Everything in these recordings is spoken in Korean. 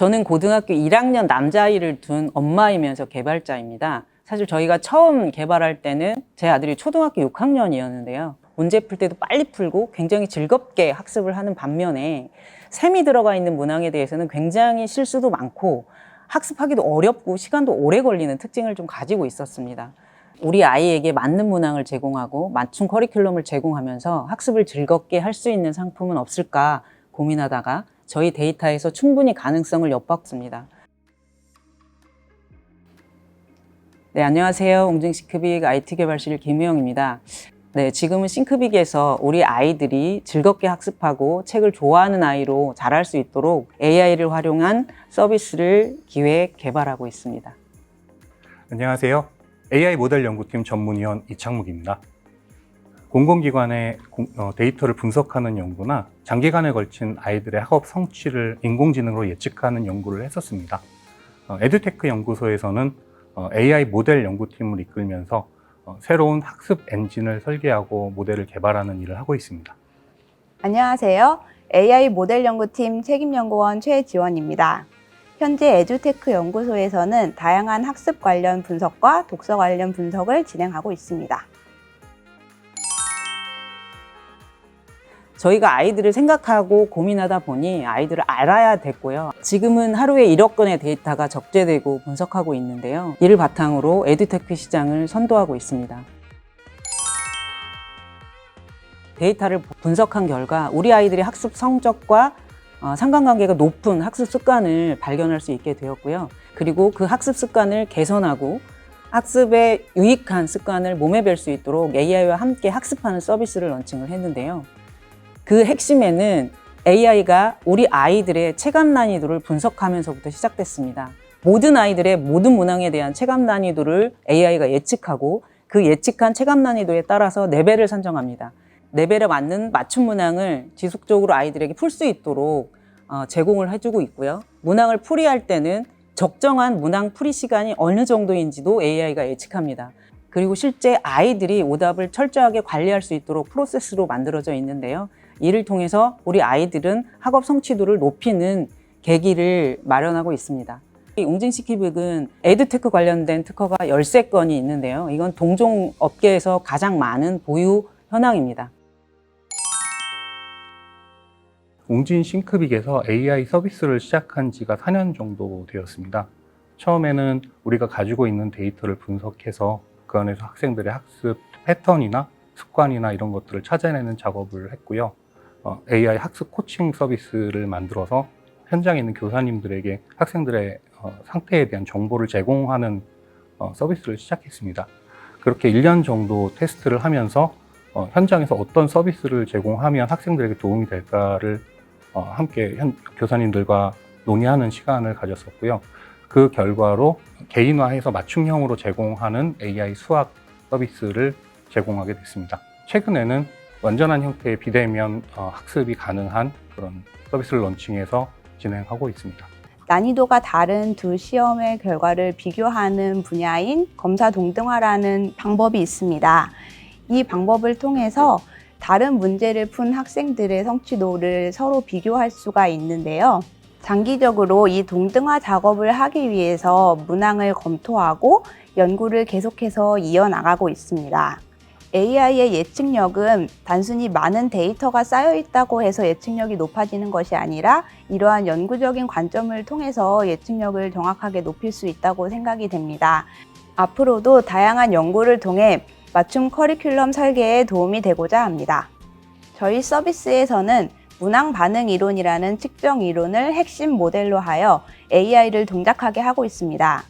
저는 고등학교 1학년 남자아이를 둔 엄마이면서 개발자입니다. 사실 저희가 처음 개발할 때는 제 아들이 초등학교 6학년이었는데요. 문제 풀 때도 빨리 풀고 굉장히 즐겁게 학습을 하는 반면에 셈이 들어가 있는 문항에 대해서는 굉장히 실수도 많고 학습하기도 어렵고 시간도 오래 걸리는 특징을 좀 가지고 있었습니다. 우리 아이에게 맞는 문항을 제공하고 맞춤 커리큘럼을 제공하면서 학습을 즐겁게 할 수 있는 상품은 없을까 고민하다가 저희 데이터에서 충분히 가능성을 엿봤습니다. 네, 안녕하세요. 웅증시크빅 IT 개발실 김우영입니다. 네, 지금은 싱크빅에서 우리 아이들이 즐겁게 학습하고 책을 좋아하는 아이로 자랄 수 있도록 AI를 활용한 서비스를 기획 개발하고 있습니다. 안녕하세요. AI 모델 연구팀 전문위원 이창묵입니다. 공공기관의 공- 어, 데이터를 분석하는 연구나 장기간에 걸친 아이들의 학업 성취를 인공지능으로 예측하는 연구를 했었습니다. 어, 에듀테크 연구소에서는 어, AI 모델 연구팀을 이끌면서 어, 새로운 학습 엔진을 설계하고 모델을 개발하는 일을 하고 있습니다. 안녕하세요. AI 모델 연구팀 책임연구원 최지원입니다. 현재 에듀테크 연구소에서는 다양한 학습 관련 분석과 독서 관련 분석을 진행하고 있습니다. 저희가 아이들을 생각하고 고민하다 보니 아이들을 알아야 됐고요. 지금은 하루에 1억 건의 데이터가 적재되고 분석하고 있는데요. 이를 바탕으로 에듀테크 시장을 선도하고 있습니다. 데이터를 분석한 결과 우리 아이들의 학습 성적과 어, 상관관계가 높은 학습 습관을 발견할 수 있게 되었고요. 그리고 그 학습 습관을 개선하고 학습에 유익한 습관을 몸에 뵐 수 있도록 AI와 함께 학습하는 서비스를 런칭을 했는데요. 그 핵심에는 AI가 우리 아이들의 체감 난이도를 분석하면서부터 시작됐습니다. 모든 아이들의 모든 문항에 대한 체감 난이도를 AI가 예측하고 그 예측한 체감 난이도에 따라서 레벨을 선정합니다. 레벨에 맞는 맞춤 문항을 지속적으로 아이들에게 풀 수 있도록 어, 제공을 해주고 있고요. 문항을 풀이할 때는 적정한 문항 풀이 시간이 어느 정도인지도 AI가 예측합니다. 그리고 실제 아이들이 오답을 철저하게 관리할 수 있도록 프로세스로 만들어져 있는데요. 이를 통해서 우리 아이들은 학업 성취도를 높이는 계기를 마련하고 있습니다. 이 웅진시키빅은 에듀테크 관련된 특허가 13건이 있는데요. 이건 동종 업계에서 가장 많은 보유 현황입니다. 웅진 싱크빅에서 AI 서비스를 시작한 지가 4년 정도 되었습니다. 처음에는 우리가 가지고 있는 데이터를 분석해서 그 안에서 학생들의 학습 패턴이나 습관이나 이런 것들을 찾아내는 작업을 했고요. 어, AI 학습 코칭 서비스를 만들어서 현장에 있는 교사님들에게 학생들의 어, 상태에 대한 정보를 제공하는 어, 서비스를 시작했습니다. 그렇게 1년 정도 테스트를 하면서 어, 현장에서 어떤 서비스를 제공하면 학생들에게 도움이 될까를 어, 함께 현- 교사님들과 논의하는 시간을 가졌었고요. 그 결과로 개인화해서 맞춤형으로 제공하는 AI 수학 서비스를 제공하게 됐습니다. 최근에는 완전한 형태의 비대면 어, 학습이 가능한 그런 서비스를 런칭해서 진행하고 있습니다. 난이도가 다른 두 시험의 결과를 비교하는 분야인 검사 동등화라는 방법이 있습니다. 이 방법을 통해서 다른 문제를 푼 학생들의 성취도를 서로 비교할 수가 있는데요. 장기적으로 이 동등화 작업을 하기 위해서 문항을 검토하고 연구를 계속해서 이어나가고 있습니다. AI의 예측력은 단순히 많은 데이터가 쌓여 있다고 해서 예측력이 높아지는 것이 아니라 이러한 연구적인 관점을 통해서 예측력을 정확하게 높일 수 있다고 생각이 됩니다. 앞으로도 다양한 연구를 통해 맞춤 커리큘럼 설계에 도움이 되고자 합니다. 저희 서비스에서는 문항 반응 이론이라는 측정 이론을 핵심 모델로 하여 AI를 동작하게 하고 있습니다.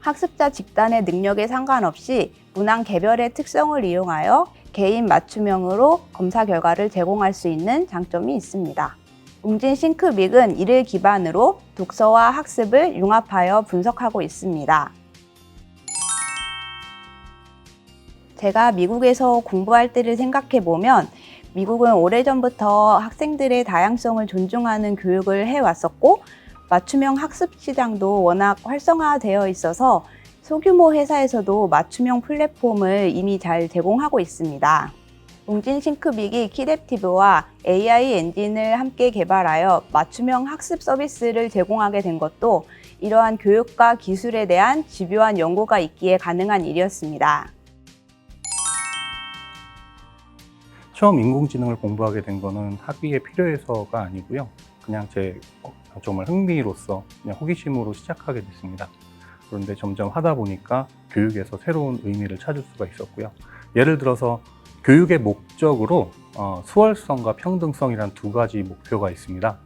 학습자 집단의 능력에 상관없이 문항 개별의 특성을 이용하여 개인 맞춤형으로 검사 결과를 제공할 수 있는 장점이 있습니다. 웅진 싱크빅은 이를 기반으로 독서와 학습을 융합하여 분석하고 있습니다. 제가 미국에서 공부할 때를 생각해 보면 미국은 오래전부터 학생들의 다양성을 존중하는 교육을 해왔었고 맞춤형 학습 시장도 워낙 활성화되어 있어서 소규모 회사에서도 맞춤형 플랫폼을 이미 잘 제공하고 있습니다. 웅진 싱크빅이 키댑티브와 AI 엔진을 함께 개발하여 맞춤형 학습 서비스를 제공하게 된 것도 이러한 교육과 기술에 대한 집요한 연구가 있기에 가능한 일이었습니다. 처음 인공지능을 공부하게 된 거는 학위에 필요해서가 아니고요. 그냥 제 어, 정말 흥미로서 그냥 호기심으로 시작하게 됐습니다. 그런데 점점 하다 보니까 교육에서 새로운 의미를 찾을 수가 있었고요. 예를 들어서 교육의 목적으로 어, 수월성과 평등성이란 두 가지 목표가 있습니다.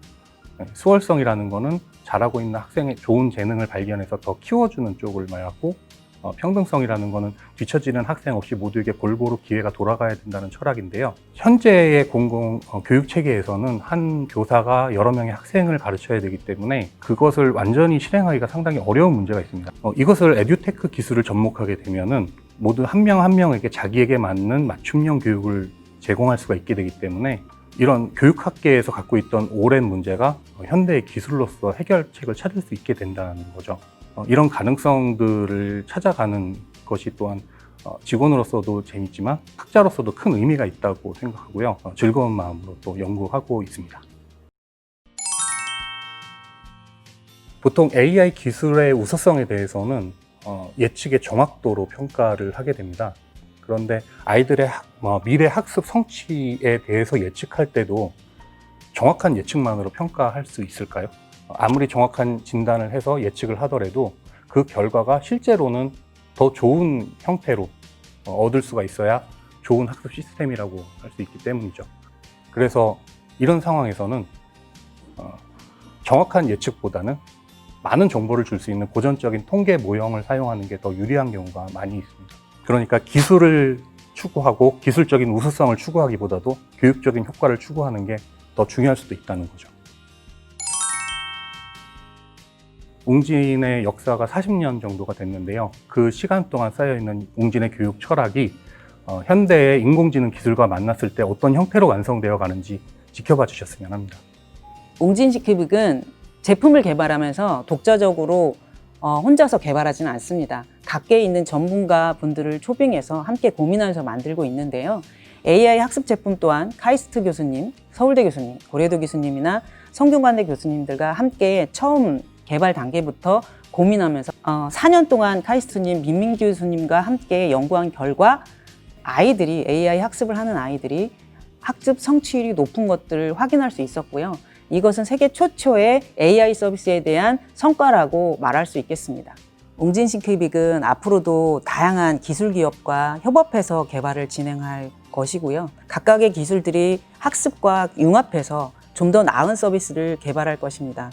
네, 수월성이라는 거는 잘하고 있는 학생의 좋은 재능을 발견해서 더 키워주는 쪽을 말하고 어, 평등성이라는 거는 뒤처지는 학생 없이 모두에게 골고루 기회가 돌아가야 된다는 철학인데요. 현재의 공공 어, 교육 체계에서는 한 교사가 여러 명의 학생을 가르쳐야 되기 때문에 그것을 완전히 실행하기가 상당히 어려운 문제가 있습니다. 어, 이것을 에듀테크 기술을 접목하게 되면은 모두 한 명한 명에게 자기에게 맞는 맞춤형 교육을 제공할 수가 있게 되기 때문에 이런 교육학계에서 갖고 있던 오랜 문제가 어, 현대의 기술로서 해결책을 찾을 수 있게 된다는 거죠. 어, 이런 가능성들을 찾아가는 것이 또한 어, 직원으로서도 재밌지만 학자로서도 큰 의미가 있다고 생각하고요. 어, 즐거운 마음으로 또 연구하고 있습니다. 보통 AI 기술의 우수성에 대해서는 어, 예측의 정확도로 평가를 하게 됩니다. 그런데 아이들의 학- 어, 미래 학습 성취에 대해서 예측할 때도 정확한 예측만으로 평가할 수 있을까요? 어, 아무리 정확한 진단을 해서 예측을 하더라도 그 결과가 실제로는 더 좋은 형태로 어, 얻을 수가 있어야 좋은 학습 시스템이라고 할 수 있기 때문이죠. 그래서 이런 상황에서는 어, 정확한 예측보다는 많은 정보를 줄 수 있는 고전적인 통계 모형을 사용하는 게 더 유리한 경우가 많이 있습니다. 그러니까 기술을 추구하고 기술적인 우수성을 추구하기보다도 교육적인 효과를 추구하는 게 더 중요할 수도 있다는 거죠. 웅진의 역사가 40년 정도가 됐는데요. 그 시간 동안 쌓여있는 웅진의 교육 철학이 어, 현대의 인공지능 기술과 만났을 때 어떤 형태로 완성되어 가는지 지켜봐 주셨으면 합니다. 웅진시크빅은 제품을 개발하면서 독자적으로 어, 혼자서 개발하지는 않습니다. 각계에 있는 전문가 분들을 초빙해서 함께 고민하면서 만들고 있는데요. AI 학습 제품 또한 카이스트 교수님, 서울대 교수님, 고려대 교수님이나 성균관대 교수님들과 함께 처음 개발 단계부터 고민하면서 어, 4년 동안 카이스트님, 민민 교수님과 함께 연구한 결과 아이들이 AI 학습을 하는 아이들이 학습 성취율이 높은 것들을 확인할 수 있었고요. 이것은 세계 최초의 AI 서비스에 대한 성과라고 말할 수 있겠습니다. 웅진싱크빅은 앞으로도 다양한 기술 기업과 협업해서 개발을 진행할 것이고요. 각각의 기술들이 학습과 융합해서 좀 더 나은 서비스를 개발할 것입니다.